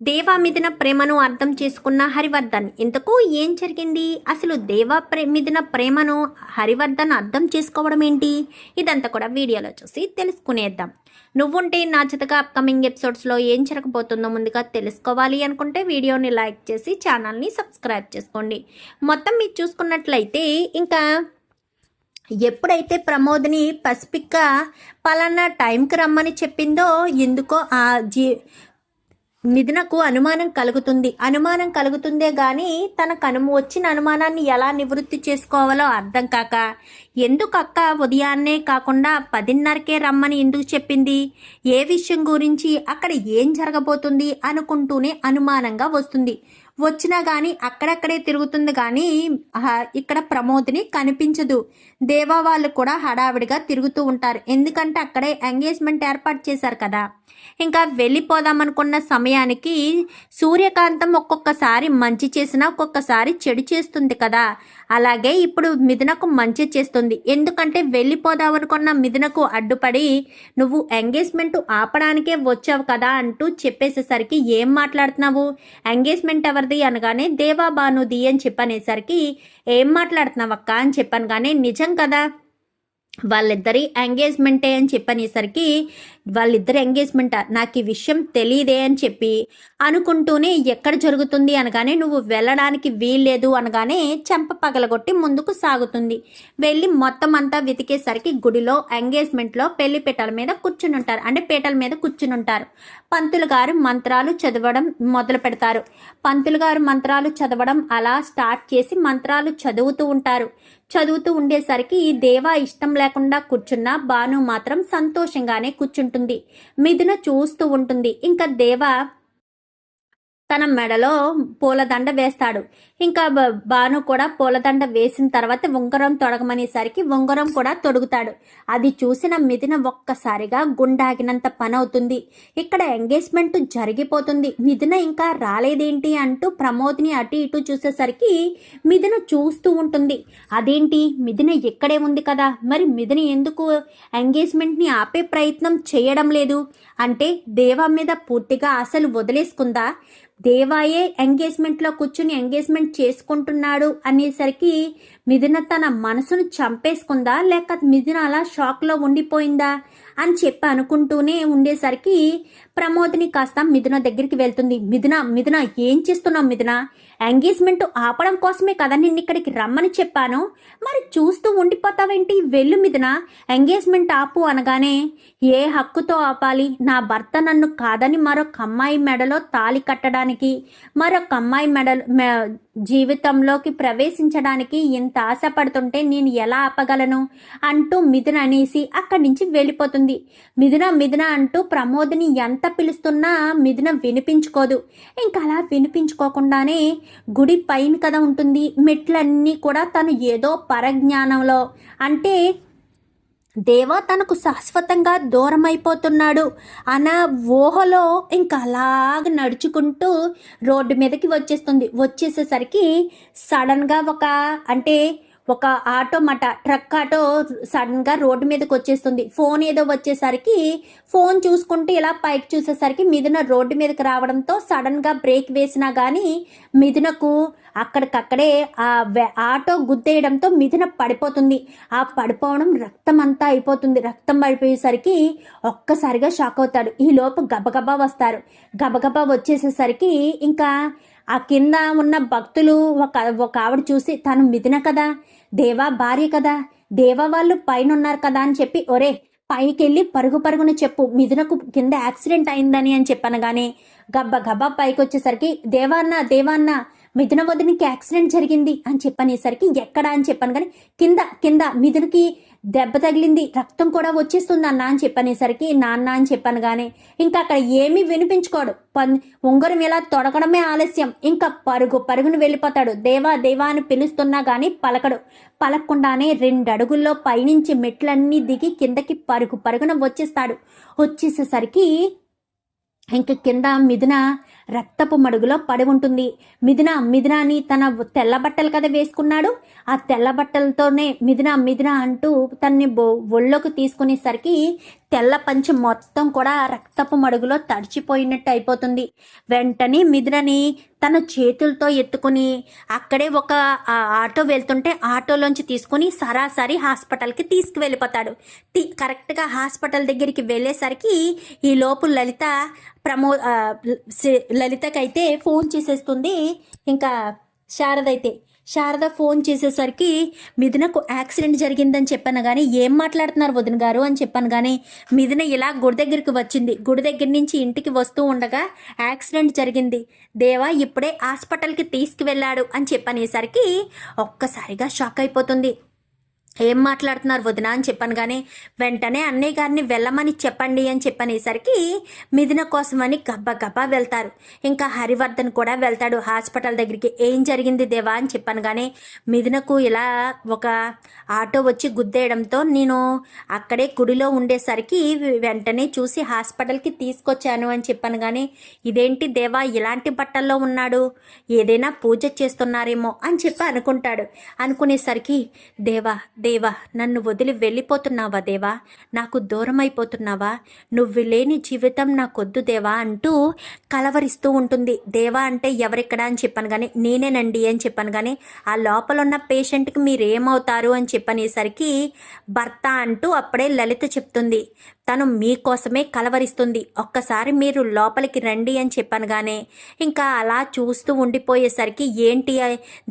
దేవా మీదిన ప్రేమను అర్థం చేసుకున్న హరివర్ధన్ ఇంతకు ఏం జరిగింది? అసలు దేవా ప్రే మీదిన ప్రేమను హరివర్ధన్ అర్థం చేసుకోవడం ఏంటి? ఇదంతా కూడా వీడియోలో చూసి తెలుసుకునేద్దాం. నువ్వుంటే నా జతగా అప్కమింగ్ ఎపిసోడ్స్లో ఏం జరగబోతుందో ముందుగా తెలుసుకోవాలి అనుకుంటే వీడియోని లైక్ చేసి ఛానల్ని సబ్స్క్రైబ్ చేసుకోండి. మొత్తం మీరు చూసుకున్నట్లయితే ఇంకా ఎప్పుడైతే ప్రమోద్ని పసిపిక్క పలానా టైంకి రమ్మని చెప్పిందో ఎందుకో ఆ జీ మిథునకు అనుమానం కలుగుతుంది. అనుమానం కలుగుతుందే గాని తన కను వచ్చిన అనుమానాన్ని ఎలా నివృత్తి చేసుకోవాలో అర్థం కాక ఎందుకు అక్క ఉదయాన్నే కాకుండా పదిన్నరకే రమ్మని ఎందుకు చెప్పింది? ఏ విషయం గురించి అక్కడ ఏం జరగబోతుంది అనుకుంటూనే అనుమానంగా వస్తుంది. వచ్చినా కానీ అక్కడక్కడే తిరుగుతుంది కానీ ఇక్కడ ప్రమోద్ని కనిపించదు. దేవా వాళ్ళు కూడా హడావిడిగా తిరుగుతూ ఉంటారు. ఎందుకంటే అక్కడే ఎంగేజ్మెంట్ ఏర్పాటు చేశారు కదా. ఇంకా వెళ్ళిపోదామనుకున్న సమయానికి సూర్యకాంతం ఒక్కొక్కసారి మంచి చేసినా ఒక్కొక్కసారి చెడు చేస్తుంది కదా. అలాగే ఇప్పుడు మిథునకు మంచి చేస్తుంది. ఎందుకంటే వెళ్ళిపోదామనుకున్న మిథునకు అడ్డుపడి నువ్వు ఎంగేజ్మెంట్ ఆపడానికే వచ్చావు కదా అంటూ చెప్పేసేసరికి ఏం మాట్లాడుతున్నావు? ఎంగేజ్మెంట్ ఎవరిది అనగానే దేవా బానుది అని చెప్పనేసరికి ఏం మాట్లాడుతున్నావు అక్క అని చెప్పాను కానీ నిజం కదా? వాళ్ళిద్దరి ఎంగేజ్మెంటే అని చెప్పనేసరికి వాళ్ళిద్దరి ఎంగేజ్మెంట్ నాకు ఈ విషయం తెలియదే అని చెప్పి అనుకుంటూనే ఎక్కడ జరుగుతుంది అనగానే నువ్వు వెళ్ళడానికి వీల్లేదు అనగానే చెంప పగలగొట్టి ముందుకు సాగుతుంది. వెళ్ళి మొత్తం అంతా వెతికేసరికి గుడిలో ఎంగేజ్మెంట్లో పెళ్ళి పీటల మీద కూర్చుని ఉంటారు. అంటే పీటల మీద కూర్చుని ఉంటారు. పంతులు గారు మంత్రాలు చదవడం మొదలు పెడతారు. పంతులు గారు మంత్రాలు చదవడం అలా స్టార్ట్ చేసి మంత్రాలు చదువుతూ ఉంటారు. చదువుతూ ఉండేసరికి ఈ దేవా ఇష్టం లేకుండా కూర్చున్న భాను మాత్రం సంతోషంగానే కూర్చుంటుంది. మిథున చూస్తూ ఉంటుంది. ఇంకా దేవా తన మెడలో పూలదండ వేస్తాడు. ఇంకా బాను కూడా పూలదండ వేసిన తర్వాత ఉంగరం తొడగమనేసరికి ఉంగరం కూడా తొడుగుతాడు. అది చూసిన మిథున ఒక్కసారిగా గుండాగినంత పని అవుతుంది ఇక్కడ ఎంగేజ్మెంట్ జరిగిపోతుంది. మిథున ఇంకా రాలేదేంటి అంటూ ప్రమోద్ని అటు ఇటు చూసేసరికి మిథున చూస్తూ ఉంటుంది. అదేంటి? మిథున ఇక్కడే ఉంది కదా. మరి మిథున ఎందుకు ఎంగేజ్మెంట్ని ఆపే ప్రయత్నం చేయడం లేదు? అంటే దేవా మీద పూర్తిగా అసలు వదిలేసుకుందా? దేవాయే ఎంగేజ్మెంట్లో కూర్చుని ఎంగేజ్మెంట్ చేసుకుంటున్నాడు అనేసరికి మిథున తన మనసును చంపేసుకుందా లేక మిథున అలా షాక్లో ఉండిపోయిందా అని చెప్పి అనుకుంటూనే ఉండేసరికి ప్రమోద్ని కాస్త మిథున దగ్గరికి వెళ్తుంది. మిథున మిథున ఏం చేస్తున్నావు మిథున? ఎంగేజ్మెంట్ ఆపడం కోసమే కదా నిన్ను ఇక్కడికి రమ్మని చెప్పాను. మరి చూస్తూ ఉండిపోతావేంటి? వెళ్ళు మిథున. ఎంగేజ్మెంట్ ఆపు అనగానే ఏ హక్కుతో ఆపాలి? నా భర్త నన్ను కాదని మరొక అమ్మాయి మెడలో తాలి కట్టడానికి మరొక అమ్మాయి మెడలో జీవితంలోకి ప్రవేశించడానికి ఇంత ఆశపడుతుంటే నేను ఎలా ఆపగలను? అంటూ మిథున అనేసి అక్కడి నుంచి వెళ్ళిపోతుంది. మిథున మిథున అంటూ ప్రమోద్ని ఎంత పిలుస్తున్నా మిథున వినిపించుకోదు. ఇంకా అలా వినిపించుకోకుండానే గుడి పైన కదా ఉంటుంది. మెట్లన్నీ కూడా తను ఏదో పరజ్ఞానంలో. అంటే దేవ తనకు శాశ్వతంగా దూరమైపోతున్నాడు. అయిపోతున్నాడు అన్న ఊహలో ఇంకా అలాగ నడుచుకుంటూ రోడ్డు మీదకి వచ్చేస్తుంది. వచ్చేసేసరికి సడన్గా ఒక అంటే ఒక ఆటోమట ట్రక్ ఆటో సడన్గా రోడ్డు మీదకి వచ్చేస్తుంది. ఫోన్ ఏదో వచ్చేసరికి ఫోన్ చూసుకుంటూ ఇలా పైకి చూసేసరికి మిథున రోడ్డు మీదకి రావడంతో సడన్గా బ్రేక్ వేసినా కానీ మిథునకు అక్కడికక్కడే ఆ ఆటో గుద్దేయడంతో మిథున పడిపోతుంది. ఆ పడిపోవడం రక్తం అంతా అయిపోతుంది. రక్తం పడిపోయేసరికి ఒక్కసారిగా షాక్ అవుతాడు. ఈ లోపు గబగబా వస్తారు. గబగబా వచ్చేసేసరికి ఇంకా ఆ కింద ఉన్న భక్తులు ఒక ఒక ఆవిడ చూసి తను మిథున కదా దేవా భార్య కదా దేవా వాళ్ళు పైన ఉన్నారు కదా అని చెప్పి ఒరే పైకి వెళ్ళి పరుగు పరుగున చెప్పు మిథునకు కింద యాక్సిడెంట్ అయిందని అని చెప్పనగానే గబ్బ గబ్బా పైకి వచ్చేసరికి దేవాన్న దేవాన్న మిథున వదినికి యాక్సిడెంట్ జరిగింది అని చెప్పనేసరికి ఎక్కడ అని చెప్పాను కానీ కింద కింద మిథునకి దెబ్బ తగిలింది రక్తం కూడా వచ్చేస్తుంది అన్న అని చెప్పనేసరికి నాన్న అని చెప్పాను కానీ ఇంకా అక్కడ ఏమీ వినిపించుకోడు. పన్ ఉంగరం ఇలా తొడగడమే ఆలస్యం. ఇంకా పరుగు పరుగును వెళ్ళిపోతాడు. దేవా దేవా అని పిలుస్తున్నా కానీ పలకడు. పలకకుండానే రెండు అడుగుల్లో పైనుంచి మెట్లన్నీ దిగి కిందకి పరుగు పరుగున వచ్చేస్తాడు. వచ్చేసేసరికి ఇంక కింద మిథున రక్తపు మడుగులో పడి ఉంటుంది. మిథున మిథున అని తన తెల్ల బట్టలు కదా వేసుకున్నాడు? ఆ తెల్ల బట్టలతోనే మిథున మిథున అంటూ తన్ని ఒళ్ళోకి తీసుకునేసరికి తెల్ల పంచి మొత్తం కూడా రక్తపు మడుగులో తడిచిపోయినట్టు అయిపోతుంది. వెంటనే మిథునని తన చేతులతో ఎత్తుకుని అక్కడే ఒక ఆటో వెళ్తుంటే ఆటోలోంచి తీసుకుని సరాసరి హాస్పిటల్కి తీసుకువెళ్ళిపోతాడు. కరెక్ట్గా హాస్పిటల్ దగ్గరికి వెళ్ళేసరికి ఈ లోపు లలిత ప్రమో లలితకైతే ఫోన్ చేసేస్తుంది. ఇంకా శారద అయితే శారద ఫోన్ చేసేసరికి మిథునకు యాక్సిడెంట్ జరిగిందని చెప్పాను కానీ ఏం మాట్లాడుతున్నారు వదిన గారు అని చెప్పాను కానీ మిథున ఇలా గుడి దగ్గరికి వచ్చింది. గుడి దగ్గర నుంచి ఇంటికి వస్తూ ఉండగా యాక్సిడెంట్ జరిగింది. దేవా ఇప్పుడే హాస్పిటల్కి తీసుకువెళ్ళాడు అని చెప్పనేసరికి ఒక్కసారిగా షాక్ అయిపోతుంది. ఏం మాట్లాడుతున్నారు వదిన అని చెప్పాను కానీ వెంటనే అన్నయ్య గారిని వెళ్ళమని చెప్పండి అని చెప్పనేసరికి మిథున కోసమని గబ్బా గబ్బా వెళ్తారు. ఇంకా హరివర్ధన్ కూడా వెళ్తాడు. హాస్పిటల్ దగ్గరికి ఏం జరిగింది దేవా అని చెప్పాను కానీ మిథునకు ఇలా ఒక ఆటో వచ్చి గుద్దేయడంతో నేను అక్కడే గుడిలో ఉండేసరికి వెంటనే చూసి హాస్పిటల్కి తీసుకొచ్చాను అని చెప్పాను కానీ ఇదేంటి దేవా ఇలాంటి బట్టల్లో ఉన్నాడు? ఏదైనా పూజ చేస్తున్నారేమో అని చెప్పి అనుకుంటాడు. అనుకునేసరికి దేవా దేవా నన్ను వదిలి వెళ్ళిపోతున్నావా దేవా? నాకు దూరం అయిపోతున్నావా నువ్వు లేని జీవితం నాకొద్దు దేవా అంటూ కలవరిస్తూ ఉంటుంది. దేవా అంటే ఎవరిక్కడ అని చెప్పాను కానీ నేనేనండి అని చెప్పాను కానీ ఆ లోపల ఉన్న పేషెంట్కి మీరు ఏమవుతారు అని చెప్పనేసరికి భర్త అంటూ అప్పుడే లలిత చెప్తుంది. తను మీకోసమే కలవరిస్తుంది. ఒక్కసారి మీరు లోపలికి రండి అని చెప్పనుగానే ఇంకా అలా చూస్తూ ఉండిపోయేసరికి ఏంటి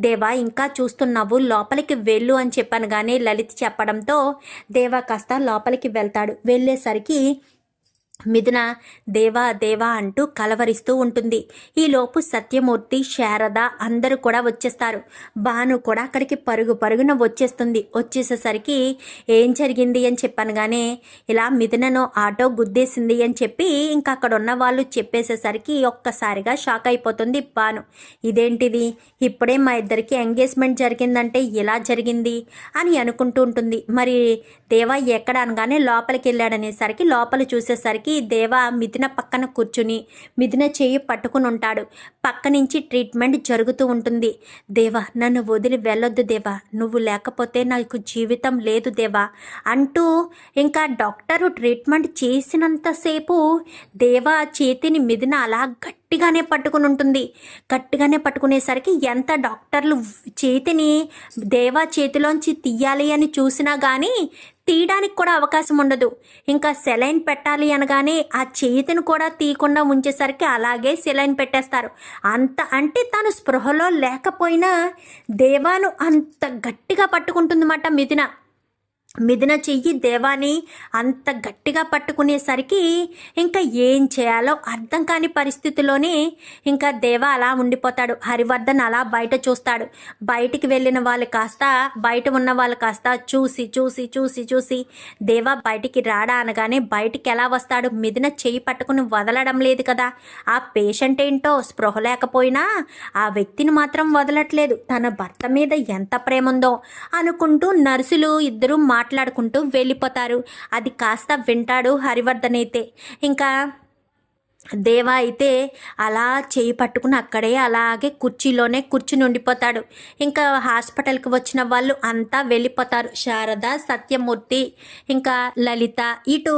దేవా ఇంకా చూస్తున్నావు? లోపలికి వెళ్ళు అని చెప్పాను కానీ లలిత్ చెప్పడంతో దేవా కాస్త లోపలికి వెళ్తాడు. వెళ్ళేసరికి మిథున దేవా దేవా అంటూ కలవరిస్తూ ఉంటుంది. ఈలోపు సత్యమూర్తి శారద అందరూ కూడా వచ్చేస్తారు. భాను కూడా అక్కడికి పరుగు పరుగున వచ్చేస్తుంది. వచ్చేసేసరికి ఏం జరిగింది అని చెప్పాను కానీ ఇలా మిథునను ఆటో గుద్దేసింది అని చెప్పి ఇంకా అక్కడ ఉన్న వాళ్ళు చెప్పేసేసరికి ఒక్కసారిగా షాక్ అయిపోతుంది భాను. ఇదేంటిది? ఇప్పుడే మా ఇద్దరికి ఎంగేజ్మెంట్ జరిగిందంటే ఇలా జరిగింది అని అనుకుంటూ ఉంటుంది. మరి దేవా ఎక్కడ అనగానే లోపలికి వెళ్ళాడనేసరికి లోపల చూసేసరికి దేవ మిథున పక్కన కూర్చుని మిథున చేయి పట్టుకుని ఉంటాడు పక్క నుంచి ట్రీట్మెంట్ జరుగుతూ ఉంటుంది. దేవా నన్ను వదిలి వెళ్ళొద్దు దేవా. నువ్వు లేకపోతే నాకు జీవితం లేదు దేవా అంటూ ఇంకా డాక్టరు ట్రీట్మెంట్ చేసినంతసేపు దేవా చేతిని మిథున అలా గట్టిగానే పట్టుకుని ఉంటుంది గట్టిగానే పట్టుకునేసరికి ఎంత డాక్టర్లు చేతిని దేవా చేతిలోంచి తీయాలి అని చూసినా కానీ తీయడానికి కూడా అవకాశం ఉండదు. ఇంకా సెలైన్ పెట్టాలి అనగానే ఆ చేతిని కూడా తీయకుండా ఉంచేసరికి అలాగే సెలైన్ పెట్టేస్తారు. అంత అంటే తను స్పృహలో లేకపోయినా దేవాను అంత గట్టిగా పట్టుకుంటుందన్నమాట మిథున. మిథున చెయ్యి దేవాని అంత గట్టిగా పట్టుకునేసరికి ఇంకా ఏం చేయాలో అర్థం కాని పరిస్థితిలోనే ఇంకా దేవ అలా ఉండిపోతాడు. హరివర్ధన్ అలా బయట చూస్తాడు. బయటికి వెళ్ళిన వాళ్ళు కాస్త బయట ఉన్న వాళ్ళు కాస్త చూసి చూసి చూసి చూసి దేవ బయటికి రాడా అనగానే బయటికి ఎలా వస్తాడు? మిథున చెయ్యి పట్టుకుని వదలడం లేదు కదా. ఆ పేషెంట్ ఏంటో స్పృహ లేకపోయినా ఆ వ్యక్తిని మాత్రం వదలట్లేదు. తన భర్త మీద ఎంత ప్రేమ ఉందో అనుకుంటూ నర్సులు ఇద్దరు మాట్లాడుకుంటూ వెళ్ళిపోతారు. అది కాస్త వింటాడు హరివర్ధన్ అయితే. ఇంకా దేవా అయితే అలా చేయి పట్టుకుని అక్కడే అలాగే కుర్చీలోనే కూర్చుని ఉండిపోతాడు ఇంకా హాస్పిటల్కి వచ్చిన వాళ్ళు అంతా వెళ్ళిపోతారు. శారద సత్యమూర్తి ఇంకా లలిత ఇటు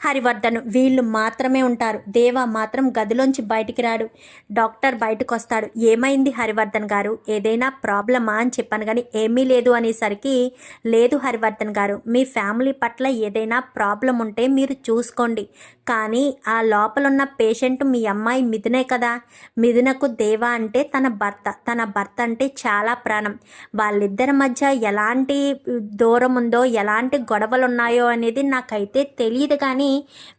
హరివర్ధన్ వీళ్ళు మాత్రమే ఉంటారు. దేవ మాత్రం గదిలోంచి బయటికి రాడు. డాక్టర్ బయటకు వస్తాడు ఏమైంది హరివర్ధన్ గారు? ఏదైనా ప్రాబ్లమా అని చెప్పాను కానీ ఏమీ లేదు అనేసరికి లేదు హరివర్ధన్ గారు మీ ఫ్యామిలీ పట్ల ఏదైనా ప్రాబ్లం ఉంటే మీరు చూసుకోండి. కానీ ఆ లోపలున్న పేషెంట్ మీ అమ్మాయి మిథునే కదా. మిథునకు దేవ అంటే తన భర్త. తన భర్త అంటే చాలా ప్రాణం. వాళ్ళిద్దరి మధ్య ఎలాంటి దూరం ఉందో ఎలాంటి గొడవలు ఉన్నాయో అనేది నాకైతే తెలియదు కానీ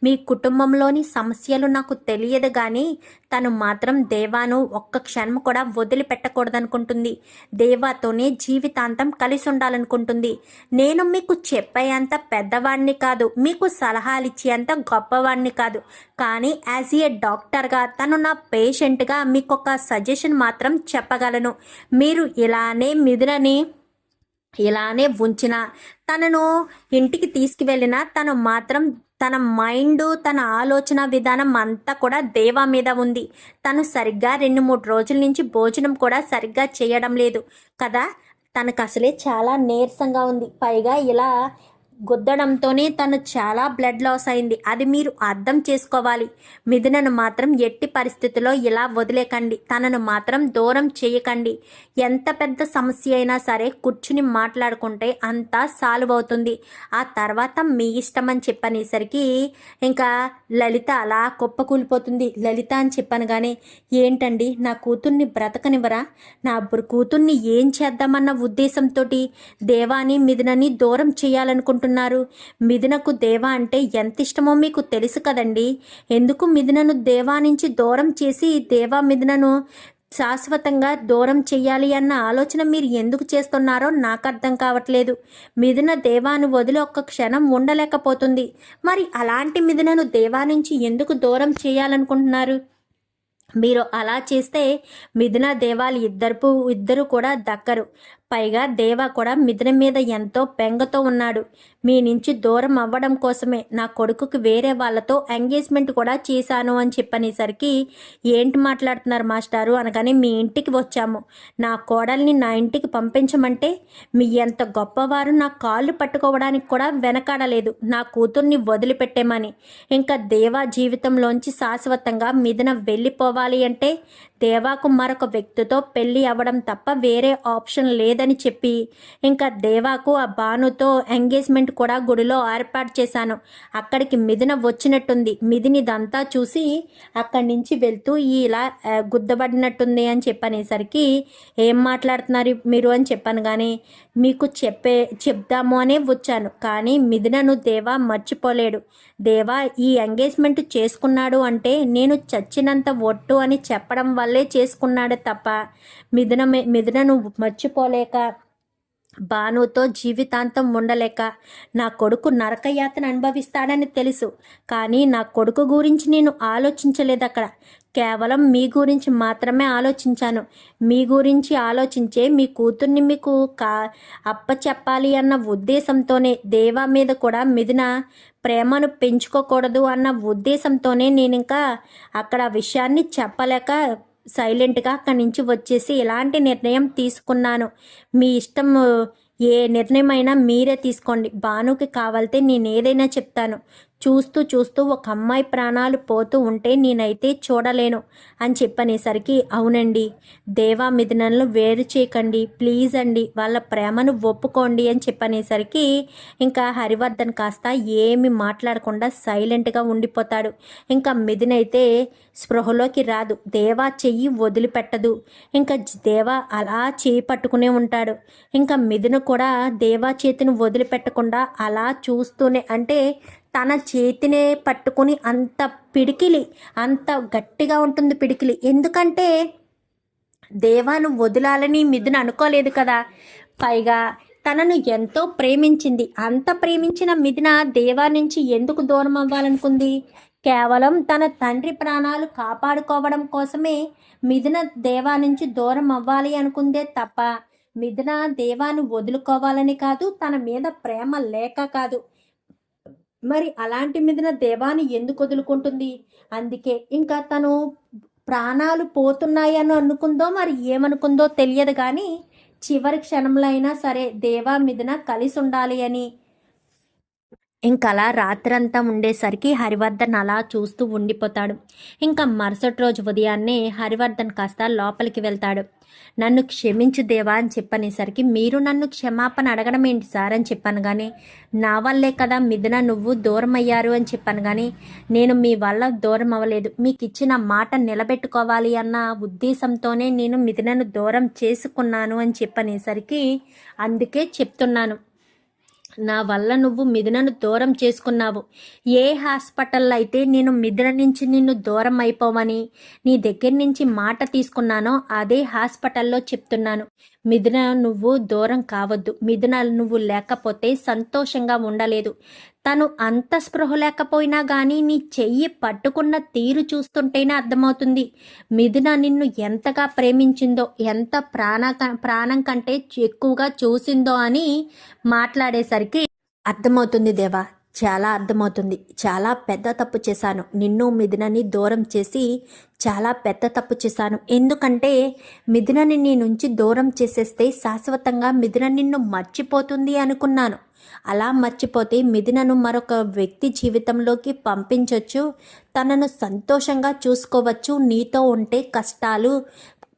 మీ కుటుంబంలోని సమస్యలు నాకు తెలియదు కానీ తను మాత్రం దేవాను ఒక్క క్షణం కూడా వదిలిపెట్టకూడదనుకుంటుంది. దేవాతోనే జీవితాంతం కలిసి ఉండాలనుకుంటుంది నేను మీకు చెప్పేంత పెద్దవాడిని కాదు. మీకు సలహాలు ఇచ్చేంత గొప్పవాడిని కాదు. కానీ యాజ్ ఏ డాక్టర్గా తను నా పేషెంట్గా మీకు ఒక సజెషన్ మాత్రం చెప్పగలను. మీరు ఇలానే మిదులని ఇలానే ఉంచిన తనను ఇంటికి తీసుకువెళ్ళిన తను మాత్రం తన మైండ్ తన ఆలోచన విధానం అంతా కూడా దేవా మీద ఉంది. తను సరిగ్గా రెండు మూడు రోజుల నుంచి భోజనం కూడా సరిగ్గా చేయడం లేదు. కదా? తనకు అసలే చాలా నీరసంగా ఉంది. పైగా ఇలా గుద్దడంతోనే తను చాలా బ్లడ్ లాస్ అయింది. అది మీరు అర్థం చేసుకోవాలి. మిథునను మాత్రం ఎట్టి పరిస్థితుల్లో ఇలా వదిలేకండి. తనను మాత్రం దూరం చేయకండి. ఎంత పెద్ద సమస్య అయినా సరే కూర్చుని మాట్లాడుకుంటే అంతా సాల్వ్ అవుతుంది ఆ తర్వాత మీ ఇష్టం అని చెప్పనేసరికి ఇంకా లలిత అలా కుప్పకూలిపోతుంది. లలిత అని చెప్పాను కానీ ఏంటండి? నా కూతుర్ని బ్రతకనివ్వరా? నా కూతుర్ని ఏం చేద్దామన్న ఉద్దేశంతో దేవాని మిథునని దూరం చేయాలనుకుంటున్నాను అంటున్నారు మిథునకు దేవా అంటే ఎంత ఇష్టమో మీకు తెలుసు కదండి. ఎందుకు మిథునను దేవా నుంచి దూరం చేసి దేవా మిథునను శాశ్వతంగా దూరం చేయాలి అన్న ఆలోచన మీరు ఎందుకు చేస్తున్నారో నాకు అర్థం కావట్లేదు. మిథున దేవాను వదిలి ఒక్క క్షణం ఉండలేకపోతుంది. మరి అలాంటి మిథునను దేవా నుంచి ఎందుకు దూరం చేయాలనుకుంటున్నారు? మీరు అలా చేస్తే మిథున దేవాలు ఇద్దరు ఇద్దరు కూడా దక్కరు. పైగా దేవా కూడా మిథున మీద ఎంతో బెంగతో ఉన్నాడు. మీ నుంచి దూరం అవ్వడం కోసమే నా కొడుకుకి వేరే వాళ్ళతో ఎంగేజ్మెంట్ కూడా చేశాను అని చెప్పనేసరికి ఏంటి మాట్లాడుతున్నారు మాస్టారు అనగానే మీ ఇంటికి వచ్చాము. నా కోడల్ని నా ఇంటికి పంపించమంటే మీ ఎంత గొప్పవారు నా కాళ్ళు పట్టుకోవడానికి కూడా వెనకాడలేదు. నా కూతుర్ని వదిలిపెట్టేమని. ఇంకా దేవా జీవితంలోంచి శాశ్వతంగా మిథున వెళ్ళిపోవాలి అంటే దేవాకు మరొక వ్యక్తితో పెళ్ళి అవ్వడం తప్ప వేరే ఆప్షన్ లేదని చెప్పి ఇంకా దేవాకు ఆ భానుతో ఎంగేజ్మెంట్ కూడా గుడిలో ఏర్పాటు చేశాను. అక్కడికి మిథున వచ్చినట్టుంది. మిథుని ఇదంతా చూసి అక్కడి నుంచి వెళ్తూ ఇలా గుద్దబడినట్టుంది అని చెప్పనేసరికి ఏం మాట్లాడుతున్నారు మీరు అని చెప్పాను కానీ మీకు చెప్పే చెప్దాము అనే వచ్చాను. కానీ మిథునను దేవా మర్చిపోలేడు. దేవా ఈ ఎంగేజ్మెంట్ చేసుకున్నాడు అంటే నేను చచ్చినంత ఒట్టు అని చెప్పడం వల్లే చేసుకున్నాడు తప్ప మిథున మిథునను మర్చిపోలేక భానుతో జీవితాంతం ఉండలేక నా కొడుకు నరకయాతన అనుభవిస్తాడని తెలుసు. కానీ నా కొడుకు గురించి నేను ఆలోచించలేదు అక్కడ. కేవలం మీ గురించి మాత్రమే ఆలోచించాను. మీ గురించి ఆలోచించే మీ కూతుర్ని మీకు కా అప్పచెప్పాలి అన్న ఉద్దేశంతోనే దేవా మీద కూడా మిథున ప్రేమను పెంచుకోకూడదు అన్న ఉద్దేశంతోనే నేను ఇంకా అక్కడ ఆ విషయాన్ని చెప్పలేక సైలెంట్గా అక్కడి నుంచి వచ్చేసి ఇలాంటి నిర్ణయం తీసుకున్నాను? మీ ఇష్టం ఏ నిర్ణయమైనా మీరే తీసుకోండి. భానుకి కావాలితే నేను ఏదైనా చెప్తాను. చూస్తూ చూస్తూ ఒక అమ్మాయి ప్రాణాలు పోతూ ఉంటే నేనైతే చూడలేను అని చెప్పనేసరికి అవునండి దేవా మిథునలను వేరు చేయకండి ప్లీజ్ అండి వాళ్ళ ప్రేమను ఒప్పుకోండి అని చెప్పనేసరికి ఇంకా హరివర్ధన్ కాస్త ఏమి మాట్లాడకుండా సైలెంట్గా ఉండిపోతాడు. ఇంకా మిథున అయితే స్పృహలోకి రాదు. దేవా చెయ్యి వదిలిపెట్టదు. ఇంకా దేవా అలా చేయి పట్టుకునే ఉంటాడు. ఇంకా మిథును కూడా దేవా చేతిని వదిలిపెట్టకుండా అలా చూస్తూనే అంటే తన చేతినే పట్టుకుని అంత పిడికిలి అంత గట్టిగా ఉంటుంది పిడికిలి. ఎందుకంటే దేవాను వదిలాలని మిథున అనుకోలేదు కదా. పైగా తనను ఎంతో ప్రేమించింది. అంత ప్రేమించిన మిథున దేవా నుంచి ఎందుకు దూరం అవ్వాలనుకుంది? కేవలం తన తండ్రి ప్రాణాలు కాపాడుకోవడం కోసమే మిథున దేవా నుంచి దూరం అవ్వాలి అనుకుందే తప్ప మిథున దేవాను వదులుకోవాలని కాదు తన మీద ప్రేమ లేక కాదు. మరి అలాంటి మీదన దేవాన్ని ఎందుకు వదులుకుంటుంది? అందుకే ఇంకా తను ప్రాణాలు పోతున్నాయని అనుకుందో మరి ఏమనుకుందో తెలియదు కానీ చివరి క్షణంలో అయినా సరే దేవా మీదన కలిసి ఉండాలి అని అలా రాత్రంతా ఉండేసరికి హరివర్ధన్ అలా చూస్తూ ఉండిపోతాడు. ఇంకా మరుసటి రోజు ఉదయాన్నే హరివర్ధన్ కాస్త లోపలికి వెళ్తాడు. నన్ను క్షమించు దేవా అని చెప్పనేసరికి మీరు నన్ను క్షమాపణ అడగడం ఏంటి సార్ అని చెప్పాను కానీ నా వల్లే కదా మిథున నువ్వు దూరం అయ్యారు అని చెప్పాను కానీ నేను మీ వల్ల దూరం అవ్వలేదు మీకు ఇచ్చిన మాట నిలబెట్టుకోవాలి అన్న ఉద్దేశంతోనే నేను మిథునను దూరం చేసుకున్నాను అని చెప్పనేసరికి అందుకే చెప్తున్నాను. నా వల్ల నువ్వు మిథునను దూరం చేసుకున్నావు. ఏ హాస్పిటల్లో అయితే నేను మిథున నుంచి నిన్ను దూరం అయిపోవని నీ దగ్గర నుంచి మాట తీసుకున్నానో అదే హాస్పిటల్లో చెప్తున్నాను. మిథున నువ్వు దూరం కావద్దు. మిథున నువ్వు లేకపోతే సంతోషంగా ఉండలేదు. తను అంత స్పృహ లేకపోయినా కానీ నీ చెయ్యి పట్టుకున్న తీరు చూస్తుంటేనే అర్థమవుతుంది. మిథున నిన్ను ఎంతగా ప్రేమించిందో ఎంత ప్రాణ ప్రాణం కంటే ఎక్కువగా చూసిందో అని మాట్లాడేసరికి అర్థమవుతుంది దేవా. చాలా అర్థమవుతుంది. చాలా పెద్ద తప్పు చేశాను. నిన్ను మిథునని దూరం చేసి చాలా పెద్ద తప్పు చేశాను. ఎందుకంటే మిథునని నీ నుంచి దూరం చేసేస్తే శాశ్వతంగా మిథున నిన్ను మర్చిపోతుంది అనుకున్నాను. అలా మర్చిపోతే మిథునను మరొక వ్యక్తి జీవితంలోకి పంపించవచ్చు తనను సంతోషంగా చూసుకోవచ్చు. నీతో ఉంటే కష్టాలు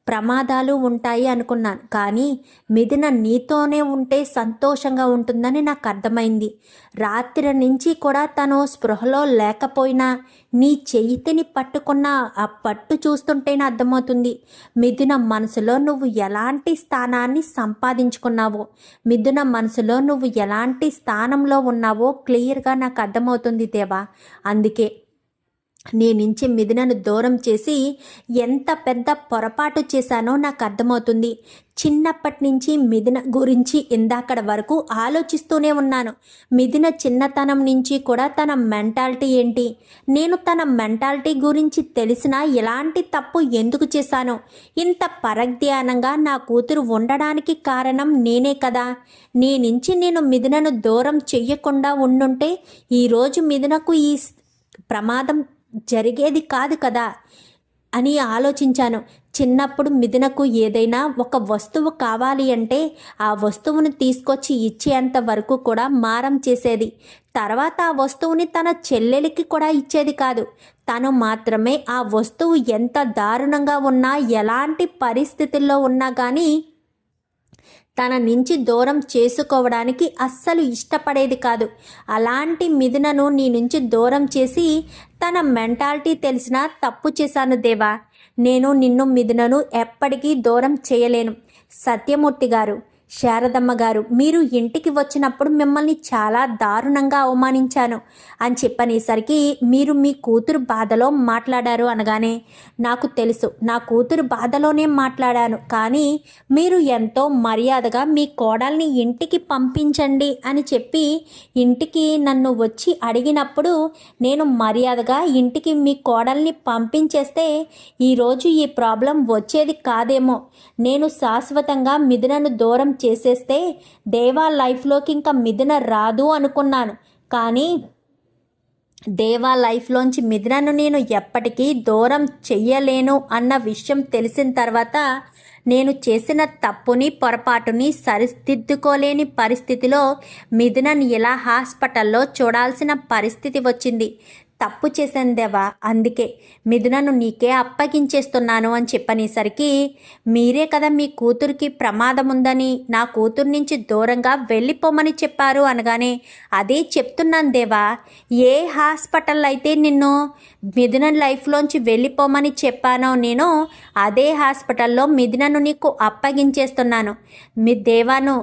ప్రమాదాలు ఉంటాయి అనుకున్నాను. కానీ మిథున నీతోనే ఉంటే సంతోషంగా ఉంటుందని నాకు అర్థమైంది. రాత్రి నుంచి కూడా తను స్పృహలో లేకపోయినా నీ చేతిని పట్టుకున్న ఆ పట్టు చూస్తుంటేనే అర్థమవుతుంది. మిథున మనసులో నువ్వు ఎలాంటి స్థానాన్ని సంపాదించుకున్నావో మిథున మనసులో నువ్వు ఎలాంటి స్థానంలో ఉన్నావో క్లియర్గా నాకు అర్థమవుతుంది దేవా. అందుకే నీ నుంచి మిథునను దూరం చేసి ఎంత పెద్ద పొరపాటు చేశానో నాకు అర్థమవుతుంది. చిన్నప్పటి నుంచి మిథున గురించి ఇందాకడ వరకు ఆలోచిస్తూనే ఉన్నాను. మిథున చిన్నతనం నుంచి కూడా తన మెంటాలిటీ ఏంటి? నేను తన మెంటాలిటీ గురించి తెలిసినా ఎలాంటి తప్పు ఎందుకు చేశానో? ఇంత పరధ్యానంగా నా కూతురు ఉండడానికి కారణం నేనే కదా? నీ నుంచి నేను మిథునను దూరం చెయ్యకుండా ఉండుంటే ఈరోజు మిథునకు ఈ ప్రమాదం జరిగేది కాదు కదా అని ఆలోచించాను. చిన్నప్పుడు మిథునకు ఏదైనా ఒక వస్తువు కావాలి అంటే ఆ వస్తువును తీసుకొచ్చి ఇచ్చేంత వరకు కూడా మారం చేసేది. తర్వాత ఆ వస్తువుని తన చెల్లెలికి కూడా ఇచ్చేది కాదు. తను మాత్రమే ఆ వస్తువు ఎంత దారుణంగా ఉన్నా ఎలాంటి పరిస్థితుల్లో ఉన్నా కానీ తన నుంచి దూరం చేసుకోవడానికి అస్సలు ఇష్టపడేది కాదు. అలాంటి మిథునను నీ నుంచి దూరం చేసి తన మెంటాలిటీ తెలిసినా తప్పు చేశాను దేవా. నేను నిన్ను మిథునను ఎప్పటికీ దూరం చేయలేను. సత్యమూర్తి గారు శారదమ్మ గారు మీరు ఇంటికి వచ్చినప్పుడు మిమ్మల్ని చాలా దారుణంగా అవమానించాను అని చెప్పనేసరికి మీరు మీ కూతురు బాధలో మాట్లాడారు అనగానే నాకు తెలుసు నా కూతురు బాధలోనే మాట్లాడాను కానీ మీరు ఎంతో మర్యాదగా మీ కోడల్ని ఇంటికి పంపించండి అని చెప్పి ఇంటికి నన్ను వచ్చి అడిగినప్పుడు నేను మర్యాదగా ఇంటికి మీ కోడల్ని పంపించేస్తే ఈరోజు ఈ ప్రాబ్లం వచ్చేది కాదేమో. నేను శాశ్వతంగా మిథునను దూరం చేసేస్తే దేవా లైఫ్లోకి ఇంకా మిథున రాదు అనుకున్నాను. కానీ దేవా లైఫ్లోంచి మిథునను నేను ఎప్పటికీ దూరం చెయ్యలేను అన్న విషయం తెలిసిన తర్వాత నేను చేసిన తప్పుని పొరపాటుని సరిదిద్దుకోలేని పరిస్థితిలో మిథునను ఇలా హాస్పిటల్లో చూడాల్సిన పరిస్థితి వచ్చింది. తప్పు చేసిందేవా? దేవా అందుకే మిథునను నీకే అప్పగించేస్తున్నాను అని చెప్పనేసరికి మీరే కదా మీ కూతురికి ప్రమాదం ఉందని నా కూతురు నుంచి దూరంగా వెళ్ళిపోమని చెప్పారు అనగానే అదే చెప్తున్నాను దేవా ఏ హాస్పిటల్ అయితే నిన్ను మిథున లైఫ్లోంచి వెళ్ళిపోమని చెప్పానో నేను అదే హాస్పిటల్లో మిథునను నీకు అప్పగించేస్తున్నాను. మీ దేవాను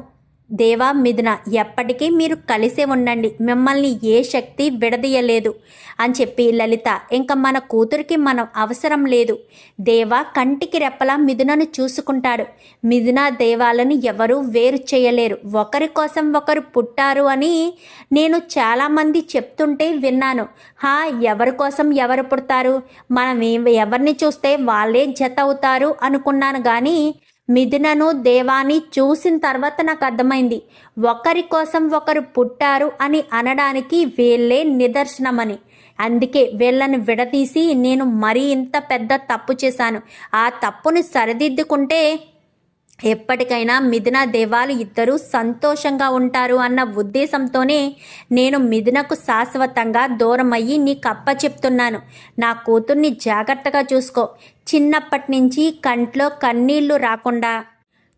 దేవా మిథున ఎప్పటికీ మీరు కలిసే ఉండండి. మిమ్మల్ని ఏ శక్తి విడదీయలేదు అని చెప్పి లలిత ఇంకా మన కూతురికి మనం అవసరం లేదు. దేవా కంటికి రెప్పలా మిథునను చూసుకుంటాడు. మిథున దేవాలను ఎవరూ వేరు చేయలేరు. ఒకరి కోసం ఒకరు పుట్టారు అని నేను చాలామంది చెప్తుంటే విన్నాను. హా ఎవరి కోసం ఎవరు పుడతారు? మనం ఎవరిని చూస్తే వాళ్ళే జత అవుతారు అనుకున్నాను కానీ మిథునను దేవాని చూసిన తర్వాత నాకు అర్థమైంది. ఒకరి కోసం ఒకరు పుట్టారు అని అనడానికి వీళ్ళే నిదర్శనమని. అందుకే వీళ్ళని విడదీసి నేను మరీ ఇంత పెద్ద తప్పు చేశాను. ఆ తప్పును సరిదిద్దుకుంటే ఎప్పటికైనా మిథున దేవాలు ఇద్దరూ సంతోషంగా ఉంటారు అన్న ఉద్దేశంతోనే నేను మిథునకు శాశ్వతంగా దూరం అయ్యి నీకు అప్ప చెప్తున్నాను. నా కూతుర్ని జాగ్రత్తగా చూసుకో. చిన్నప్పటి నుంచి కంట్లో కన్నీళ్ళు రాకుండా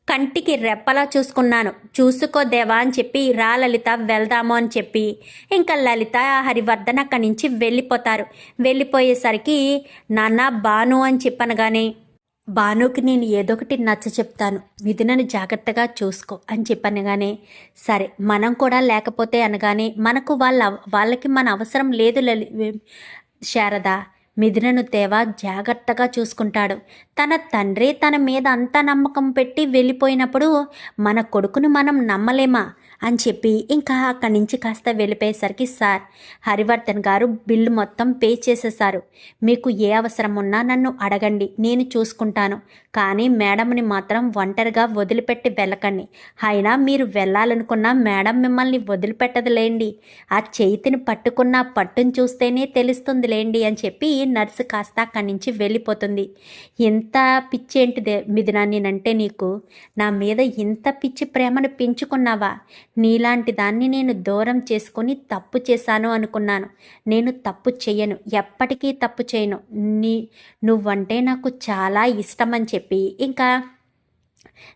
కంటికి రెప్పలా చూసుకున్నాను. చూసుకో దేవా అని చెప్పి రా లలిత వెళ్దాము అని చెప్పి ఇంకా లలిత హరివర్ధన్ అక్కడి నుంచి వెళ్ళిపోతారు. వెళ్ళిపోయేసరికి నాన్న బాను అని చెప్పనగానే భానుకి నేను ఏదో ఒకటి నచ్చ చెప్తాను. విధులను జాగ్రత్తగా చూసుకో అని చెప్పనగానే సరే మనం కూడా లేకపోతే అనగానే మనకు వాళ్ళ వాళ్ళకి మన అవసరం లేదు లలి శారద. మిథునను తేవా జాగ్రత్తగా చూసుకుంటాడు. తన తండ్రి తన మీద అంత నమ్మకం పెట్టి వెళ్ళిపోయినప్పుడు మన కొడుకును మనం నమ్మలేమా? అని చెప్పి ఇంకా అక్కడి నుంచి కాస్త వెళ్ళిపోయేసరికి సార్ హరివర్ధన్ గారు బిల్లు మొత్తం పే చేసేసారు మీకు ఏ అవసరం ఉన్నా నన్ను అడగండి నేను చూసుకుంటాను. కానీ మేడంని మాత్రం ఒంటరిగా వదిలిపెట్టి వెళ్ళకండి. అయినా మీరు వెళ్ళాలనుకున్న మేడం మిమ్మల్ని వదిలిపెట్టదులేండి. ఆ చేతిని పట్టుకున్న పట్టుని చూస్తేనే తెలుస్తుంది లేండి అని చెప్పి నర్సు కాస్త అక్కడి నుంచి వెళ్ళిపోతుంది. ఇంత పిచ్చి ఏంటిదే మిథునా నేనంటే నీకు? నా మీద ఇంత పిచ్చి ప్రేమను పెంచుకున్నావా? నీలాంటి దాన్ని నేను దూరం చేసుకొని తప్పు చేశాను అనుకున్నాను. నేను తప్పు చేయను ఎప్పటికీ తప్పు చేయను. నీ నువ్వంటే నాకు చాలా ఇష్టం అని చెప్పి ఇంకా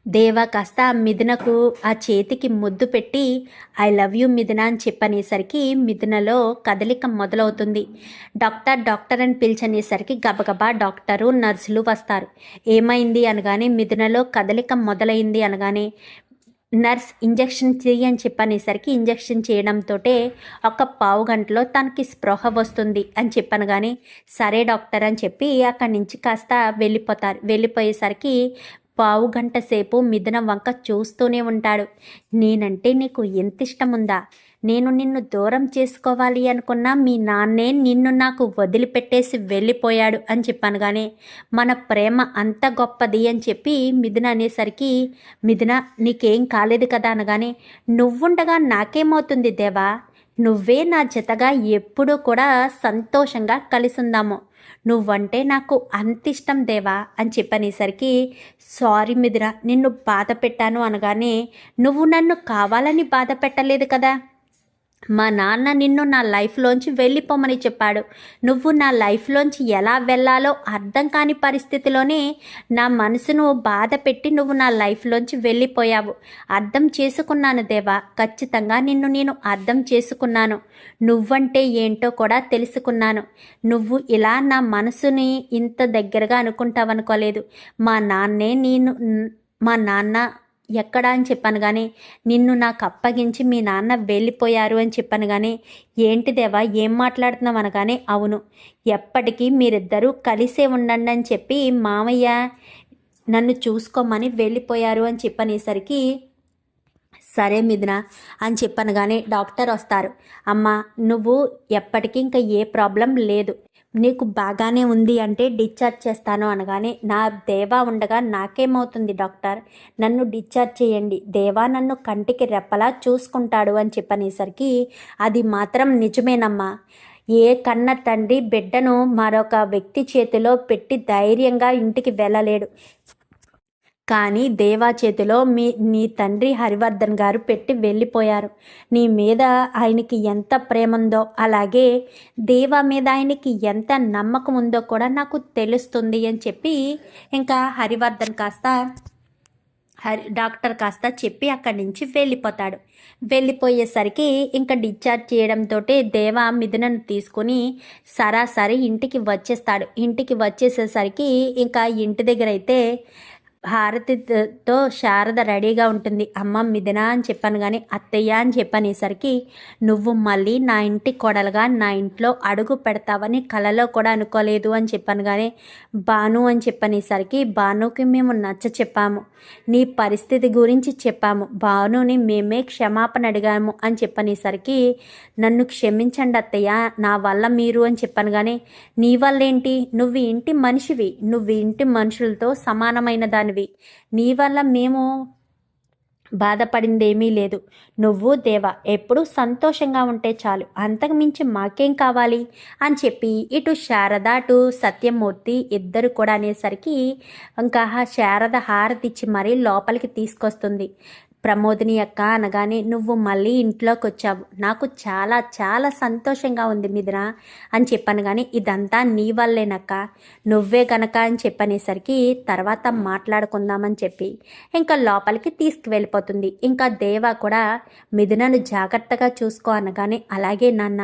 దేవా కాస్త మిథునకు ఆ చేతికి ముద్దు పెట్టి ఐ లవ్ యూ మిథున అని చెప్పనేసరికి మిథునలో కదలిక మొదలవుతుంది. డాక్టర్ డాక్టర్ అని పిలిచనేసరికి గబగబా డాక్టరు నర్సులు వస్తారు. ఏమైంది? అనగానే మిథునలో కదలిక మొదలైంది అనగానే నర్స్ ఇంజెక్షన్ చెయ్యి అని చెప్పనేసరికి ఇంజెక్షన్ చేయడంతో ఒక పావు గంటలో తనకి స్పృహ వస్తుంది అని చెప్పాను కానీ సరే డాక్టర్ అని చెప్పి అక్కడి నుంచి కాస్త వెళ్ళిపోతారు వెళ్ళిపోయేసరికి పావు గంట సేపు మిథున వంక చూస్తూనే ఉంటాడు. నేనంటే నీకు ఎంత ఇష్టముందా ఉందా నేను నిన్ను దూరం చేసుకోవాలి అనుకున్నా మీ నాన్నే నిన్ను నాకు వదిలిపెట్టేసి వెళ్ళిపోయాడు అని చెప్పాను కానీ మన ప్రేమ అంత గొప్పది అని చెప్పి మిథున అనేసరికి మిథున నీకేం కాలేదు కదా అనగానే నువ్వుండగా నాకేమవుతుంది దేవా? నువ్వే నా జతగా ఎప్పుడూ కూడా సంతోషంగా కలిసిందాము. నువ్వంటే నాకు అంత ఇష్టం దేవా అని చెప్పనేసరికి సారీ మిదిరా నిన్ను బాధ పెట్టాను అనగానే నువ్వు నన్ను కావాలని బాధ పెట్టలేదు కదా? మా నాన్న నిన్ను నా లైఫ్లోంచి వెళ్ళిపోమని చెప్పాడు. నువ్వు నా లైఫ్లోంచి ఎలా వెళ్ళాలో అర్థం కాని పరిస్థితిలోనే నా మనసును బాధ పెట్టి నువ్వు నా లైఫ్లోంచి వెళ్ళిపోయావు. అర్థం చేసుకున్నాను దేవా ఖచ్చితంగా నిన్ను నేను అర్థం చేసుకున్నాను. నువ్వంటే ఏంటో కూడా తెలుసుకున్నాను. నువ్వు ఇలా నా మనసుని ఇంత దగ్గరగా అనుకుంటావనుకోలేదు. మా నాన్నే నేను మా నాన్న ఎక్కడా అని చెప్పాను కానీ నిన్ను నాకు అప్పగించి మీ నాన్న వెళ్ళిపోయారు అని చెప్పాను కానీ ఏంటి దేవా ఏం మాట్లాడుతున్నావు అనగానే అవును. ఎప్పటికీ మీరిద్దరూ కలిసే ఉండండి అని చెప్పి మామయ్య నన్ను చూసుకోమని వెళ్ళిపోయారు అని చెప్పనేసరికి సరే మిథున అని చెప్పాను కానీ డాక్టర్ వస్తారు. అమ్మ నువ్వు ఎప్పటికీ ఇంకా ఏ ప్రాబ్లం లేదు. నీకు బాగానే ఉంది అంటే డిశ్చార్జ్ చేస్తాను అనగానే నా దేవా ఉండగా నాకేమవుతుంది డాక్టర్? నన్ను డిశ్చార్జ్ చేయండి. దేవా నన్ను కంటికి రెప్పలా చూసుకుంటాడు అని చెప్పనేసరికి అది మాత్రం నిజమేనమ్మా. ఏ కన్న తండ్రి బిడ్డను మరొక వ్యక్తి చేతిలో పెట్టి ధైర్యంగా ఇంటికి వెళ్ళలేడు. కానీ దేవా చేతిలో మీ నీ తండ్రి హరివర్ధన్ గారు పెట్టి వెళ్ళిపోయారు. నీ మీద ఆయనకి ఎంత ప్రేమ ఉందో అలాగే దేవా మీద ఆయనకి ఎంత నమ్మకం ఉందో కూడా నాకు తెలుస్తుంది అని చెప్పి ఇంకా హరివర్ధన్ కాస్త హరి డాక్టర్ కాస్త చెప్పి అక్కడి నుంచి వెళ్ళిపోతాడు. వెళ్ళిపోయేసరికి ఇంకా డిశ్చార్జ్ చేయడంతో దేవ మిథునను తీసుకుని సరాసరి ఇంటికి వచ్చేస్తాడు. ఇంటికి వచ్చేసేసరికి ఇంకా ఇంటి దగ్గర అయితే హారతితో శారద రెడీగా ఉంటుంది. అమ్మ మిథున అని చెప్పాను కానీ అత్తయ్య అని చెప్పనేసరికి నువ్వు మళ్ళీ నా ఇంటి కొడలుగా నా ఇంట్లో అడుగు పెడతావని కలలో కూడా అనుకోలేదు అని చెప్పాను కానీ బాను అని చెప్పనేసరికి బానుకి మేము నచ్చ చెప్పాము. నీ పరిస్థితి గురించి చెప్పాము. బానుని మేమే క్షమాపణ అడిగాము అని చెప్పనేసరికి నన్ను క్షమించండి అత్తయ్య నా వల్ల మీరు అని చెప్పాను కానీ నీ వల్ల ఏంటి నువ్వు ఇంటి మనిషివి. నువ్వు ఇంటి మనుషులతో సమానమైన దాని దానివి నీ వల్ల మేము బాధపడిందేమీ లేదు. నువ్వు దేవ ఎప్పుడు సంతోషంగా ఉంటే చాలు. అంతకు మించి మాకేం కావాలి? అని చెప్పి ఇటు శారద అటు సత్యమూర్తి ఇద్దరు కూడా అనేసరికి ఇంకా శారద హారతిచ్చి మరీ లోపలికి తీసుకొస్తుంది. ప్రమోదిని అక్క అనగానే నువ్వు మళ్ళీ ఇంట్లోకి వచ్చావు నాకు చాలా చాలా సంతోషంగా ఉంది మిదిరా అని చెప్పాను కానీ ఇదంతా నీ వల్లేనక్క. నువ్వే గనక అని చెప్పనేసరికి తర్వాత మాట్లాడుకుందామని చెప్పి ఇంకా లోపలికి తీసుకువెళ్ళిపోతుంది. ఇంకా దేవా కూడా మిథునను జాగ్రత్తగా చూసుకో అనగానే అలాగే నాన్న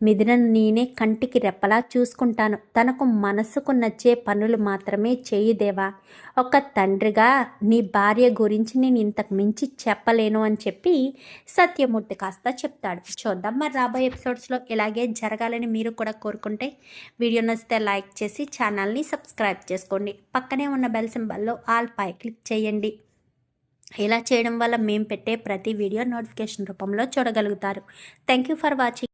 మిథునను నేనే కంటికి రెప్పలా చూసుకుంటాను. తనకు మనసుకు నచ్చే పనులు మాత్రమే చేయుదేవా ఒక తండ్రిగా నీ భార్య గురించి నేను ఇంతకు మించి చెప్పలేను అని చెప్పి సత్యమూర్తి కాస్త చెప్తాడు. చూద్దాం మరి రాబోయే ఎపిసోడ్స్లో ఇలాగే జరగాలని మీరు కూడా కోరుకుంటే వీడియో నచ్చితే లైక్ చేసి ఛానల్ని సబ్స్క్రైబ్ చేసుకోండి. పక్కనే ఉన్న బెల్ సింబల్లో ఆల్ పై క్లిక్ చేయండి. ఇలా చేయడం వల్ల మేము పెట్టే ప్రతి వీడియో నోటిఫికేషన్ రూపంలో చూడగలుగుతారు. Thank you for watching.